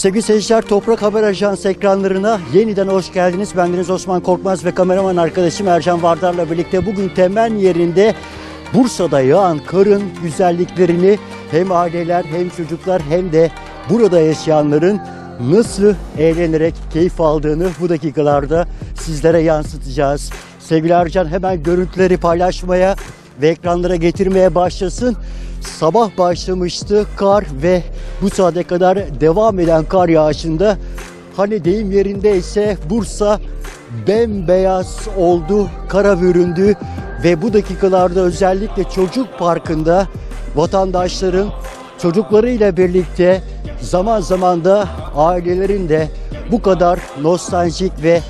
Sevgili seyirciler Toprak Haber Ajansı ekranlarına yeniden hoş geldiniz. Bendeniz Osman Korkmaz ve kameraman arkadaşım Ercan Vardar'la birlikte bugün Temen yerinde Bursa'da yağan karın güzelliklerini hem aileler hem çocuklar hem de burada yaşayanların nasıl eğlenerek keyif aldığını bu dakikalarda sizlere yansıtacağız. Sevgili Ercan hemen görüntüleri paylaşmaya ve ekranlara getirmeye başlasın. Sabah başlamıştı kar ve bu saate kadar devam eden kar yağışında hani deyim yerinde ise Bursa bembeyaz oldu, kara büründü ve bu dakikalarda özellikle çocuk parkında vatandaşların çocuklarıyla birlikte zaman zaman da ailelerin de bu kadar nostaljik ve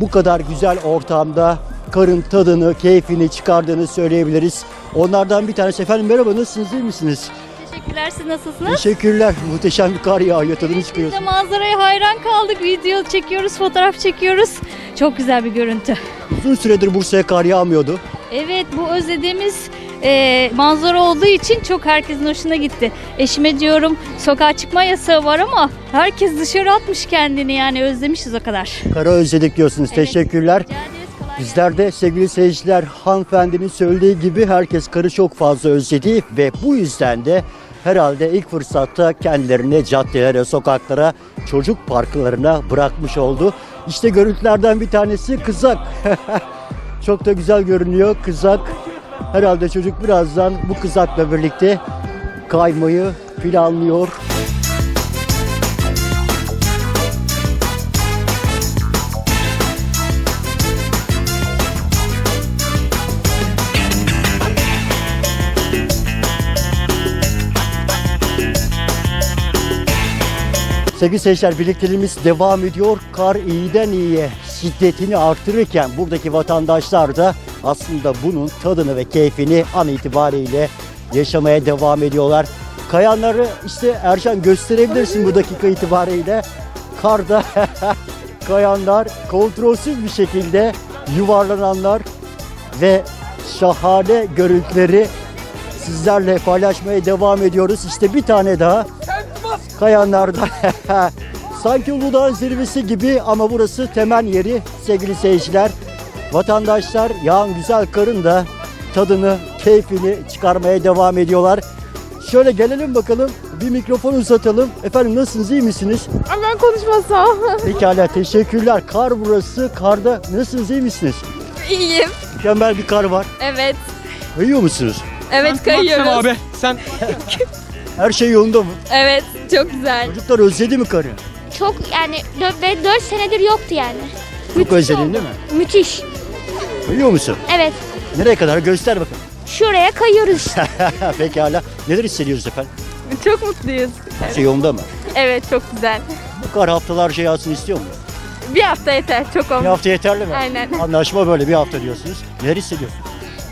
bu kadar güzel ortamda karın tadını, keyfini çıkardığını söyleyebiliriz. Onlardan bir tanesi efendim merhaba nasılsınız iyi misiniz? Teşekkürler siz nasılsınız? Teşekkürler. Muhteşem bir kar yağıyor tadını Biz de manzaraya hayran kaldık. Video çekiyoruz, fotoğraf çekiyoruz. Çok güzel bir görüntü. Uzun süredir Bursa'ya kar yağmıyordu. Evet bu özlediğimiz e, manzara olduğu için çok herkesin hoşuna gitti. Eşime diyorum sokağa çıkma yasağı var ama herkes dışarı atmış kendini yani özlemişiz o kadar. Karı özledik diyorsunuz. Evet. Teşekkürler. Rica. Bizler de sevgili seyirciler hanımefendinin söylediği gibi herkes karı çok fazla özledi ve bu yüzden de herhalde ilk fırsatta kendilerini caddelere, sokaklara, çocuk parklarına bırakmış oldu. İşte görüntülerden bir tanesi kızak. çok da güzel görünüyor kızak. Herhalde çocuk birazdan bu kızakla birlikte kaymayı planlıyor. Sevgili seyirciler birlikteliğimiz devam ediyor. Kar iyiden iyiye şiddetini artırırken buradaki vatandaşlar da aslında bunun tadını ve keyfini an itibariyle yaşamaya devam ediyorlar. Kayanları işte Erşan gösterebilirsin bu dakika itibariyle. Karda kayanlar kontrolsüz bir şekilde yuvarlananlar ve şahane görüntüleri sizlerle paylaşmaya devam ediyoruz. İşte bir tane daha kayanlarda. Sanki Uludağ zirvesi gibi ama burası temen yeri sevgili seyirciler. Vatandaşlar yağan güzel karın da tadını, keyfini çıkarmaya devam ediyorlar. Şöyle gelelim bakalım. Bir mikrofon uzatalım. Efendim nasılsınız? iyi misiniz? Ama ben konuşmasam. Pekala teşekkürler. Kar burası. Karda nasılsınız? iyi misiniz? İyiyim. Mükemmel bir kar var. Evet. Uyuyor musunuz? Evet kayıyoruz. abi sen Her şey yolunda mı? Evet çok güzel. Çocuklar özledi mi karı? Çok yani dö- ve 4 senedir yoktu yani. Çok özledin değil mi? Müthiş. Uyuyor musun? Evet. Nereye kadar? Göster bakalım. Şuraya kayıyoruz işte. Pekala. Neler hissediyoruz efendim? Çok mutluyuz. Her şey yolunda mı? Evet çok güzel. Bu kar haftalarca yağsın istiyor mu? Bir hafta yeter çok Bir olmuş. hafta yeterli mi? Aynen. Anlaşma böyle bir hafta diyorsunuz. Neler hissediyorsun?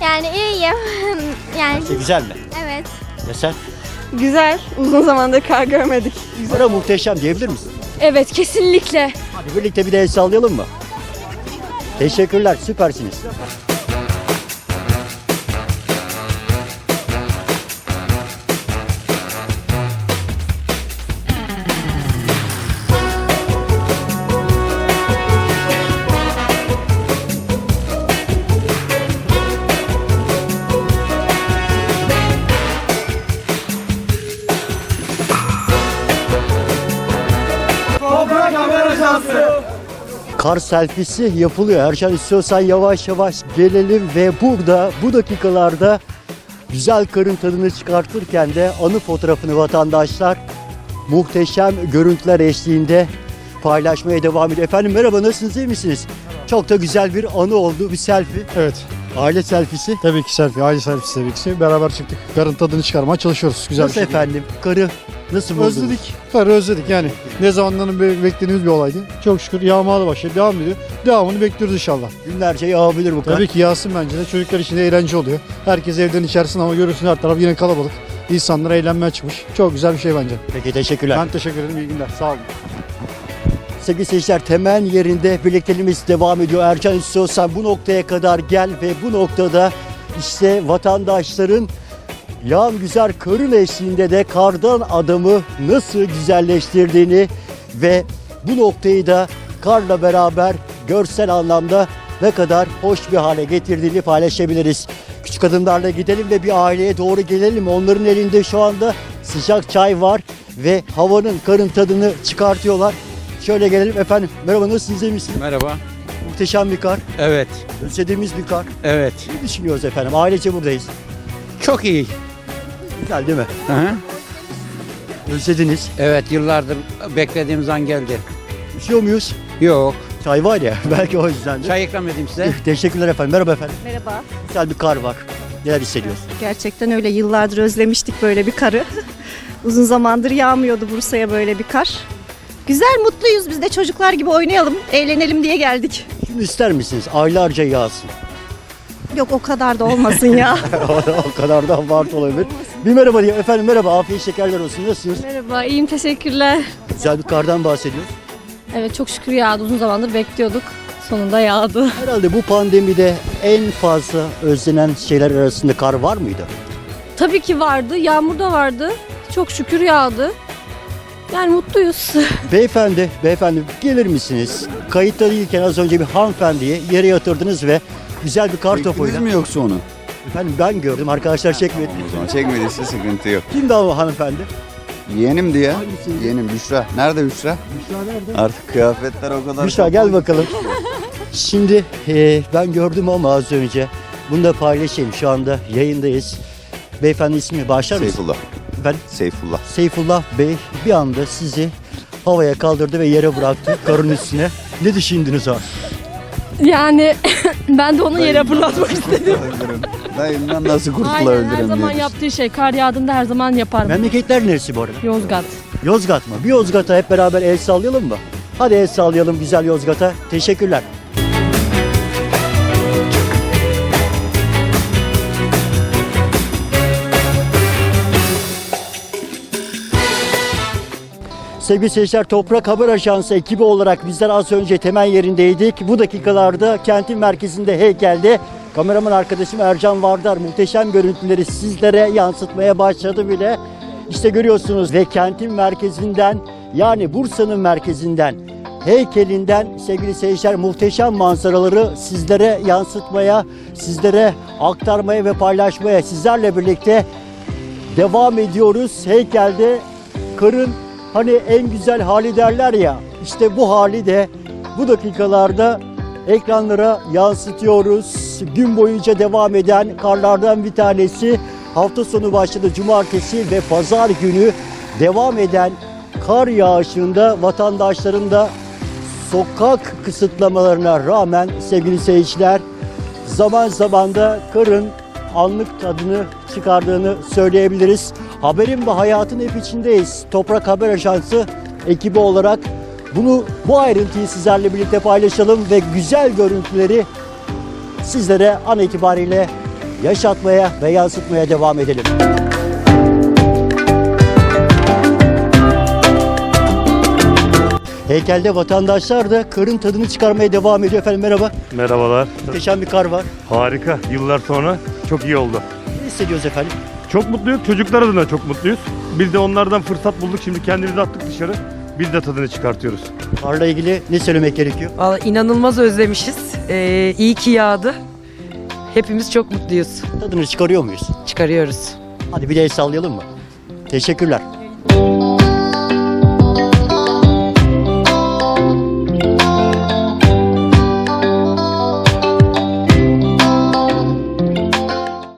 Yani iyiyim. yani Şey güzel mi? evet. Ya sen? Güzel. Uzun zamandır kar görmedik. Bana muhteşem diyebilir misin? Evet kesinlikle. Hadi birlikte bir de el sallayalım mı? Teşekkürler, süpersiniz. Kar selfisi yapılıyor. Erşan istiyorsan yavaş yavaş gelelim ve burada bu dakikalarda güzel karın tadını çıkartırken de anı fotoğrafını vatandaşlar muhteşem görüntüler eşliğinde paylaşmaya devam ediyor. Efendim merhaba nasılsınız iyi misiniz? Çok da güzel bir anı oldu bir selfie. Evet. Aile selfisi. Tabii ki selfie, aile selfie tabii ki. Beraber çıktık. Karın tadını çıkarmaya çalışıyoruz. Güzel Nasıl bir şey. efendim? Karı nasıl buldunuz? Özledik. Karı özledik yani. Ne zamandan beri beklediğimiz bir olaydı. Çok şükür yağmaya başladı. Devam ediyor. Devamını bekliyoruz inşallah. Günlerce yağabilir bu kar. Tabii ki yağsın bence de. Çocuklar için de eğlence oluyor. Herkes evden içersin ama görürsün her taraf yine kalabalık. İnsanlar eğlenmeye çıkmış. Çok güzel bir şey bence. Peki teşekkürler. Ben teşekkür ederim. İyi günler. Sağ olun. Sevgili seyirciler temen yerinde birlikteliğimiz devam ediyor. Ercan istiyorsan bu noktaya kadar gel ve bu noktada işte vatandaşların yağan güzel karın eşliğinde de kardan adamı nasıl güzelleştirdiğini ve bu noktayı da karla beraber görsel anlamda ne kadar hoş bir hale getirdiğini paylaşabiliriz. Küçük adımlarla gidelim ve bir aileye doğru gelelim. Onların elinde şu anda sıcak çay var ve havanın karın tadını çıkartıyorlar. Şöyle gelelim efendim. Merhaba nasılsınız iyi misiniz? Merhaba. Muhteşem bir kar. Evet, Özlediğimiz bir kar. evet. Ne düşünüyoruz efendim? Ailece buradayız. Çok iyi. Güzel değil mi? Hı hı. Özlediniz. Evet, yıllardır beklediğimiz an geldi. Üşüyor muyuz? Yok. Çay var ya belki o yüzden de. Çay ikram edeyim size. Teşekkürler efendim. Merhaba efendim. Merhaba. Güzel bir kar var. Neler hissediyorsun? Gerçekten öyle yıllardır özlemiştik böyle bir karı. Uzun zamandır yağmıyordu Bursa'ya böyle bir kar. Güzel, mutluyuz. Biz de çocuklar gibi oynayalım, eğlenelim diye geldik. Şunu ister misiniz? Aylarca yağsın. Yok o kadar da olmasın ya. o kadar da abartı olabilir. Bir merhaba diyeyim. Efendim merhaba. Afiyet şekerler olsun. Nasılsınız? Merhaba, iyiyim teşekkürler. Güzel bir kardan bahsediyoruz. Evet çok şükür yağdı. Uzun zamandır bekliyorduk. Sonunda yağdı. Herhalde bu pandemide en fazla özlenen şeyler arasında kar var mıydı? Tabii ki vardı. Yağmur da vardı. Çok şükür yağdı. Yani mutluyuz. Beyefendi, beyefendi gelir misiniz? Kayıtta değilken az önce bir hanımefendiyi yere yatırdınız ve güzel bir kar Çektiniz topuyla. mi yoksa onu? Efendim ben gördüm. Arkadaşlar çekmedi. O zaman çekmediyse sıkıntı yok. Kimdi o hanımefendi? Yeğenim diye. Hangisiydi? Yeğenim Büşra. Nerede Büşra? Büşra nerede? Artık kıyafetler o kadar... Büşra gel bakalım. Şimdi e, ben gördüm ama az önce. Bunu da paylaşayım. Şu anda yayındayız. Beyefendi ismi başlar mısın? Seyfullah. Ben Seyfullah. Seyfullah Bey bir anda sizi havaya kaldırdı ve yere bıraktı karın üstüne. Ne düşündünüz o? Yani ben de onu yere fırlatmak istedim. Dayımdan nasıl Aynen her zaman yaptığı şey. Kar yağdığında her zaman yaparım. Memleketler neresi bu arada? Yozgat. Yozgat mı? Bir Yozgat'a hep beraber el sallayalım mı? Hadi el sallayalım güzel Yozgat'a. Teşekkürler. Sevgili seyirciler Toprak Haber Ajansı ekibi olarak bizler az önce temel yerindeydik. Bu dakikalarda kentin merkezinde heykelde kameraman arkadaşım Ercan Vardar muhteşem görüntüleri sizlere yansıtmaya başladı bile. İşte görüyorsunuz ve kentin merkezinden yani Bursa'nın merkezinden heykelinden sevgili seyirciler muhteşem manzaraları sizlere yansıtmaya, sizlere aktarmaya ve paylaşmaya sizlerle birlikte devam ediyoruz. Heykelde karın hani en güzel hali derler ya işte bu hali de bu dakikalarda ekranlara yansıtıyoruz. Gün boyunca devam eden karlardan bir tanesi hafta sonu başladı cumartesi ve pazar günü devam eden kar yağışında vatandaşların da sokak kısıtlamalarına rağmen sevgili seyirciler zaman zaman da karın anlık tadını çıkardığını söyleyebiliriz. Haberin ve hayatın hep içindeyiz. Toprak Haber Ajansı ekibi olarak bunu bu ayrıntıyı sizlerle birlikte paylaşalım ve güzel görüntüleri sizlere an itibariyle yaşatmaya ve yansıtmaya devam edelim. Heykelde vatandaşlar da karın tadını çıkarmaya devam ediyor. Efendim merhaba. Merhabalar. Muhteşem bir kar var. Harika. Yıllar sonra çok iyi oldu. Ne hissediyoruz efendim? Çok mutluyuz. Çocuklar adına çok mutluyuz. Biz de onlardan fırsat bulduk. Şimdi kendimizi attık dışarı. Biz de tadını çıkartıyoruz. Karla ilgili ne söylemek gerekiyor? Valla inanılmaz özlemişiz. Ee, iyi ki yağdı. Hepimiz çok mutluyuz. Tadını çıkarıyor muyuz? Çıkarıyoruz. Hadi bir de el sallayalım mı? Teşekkürler.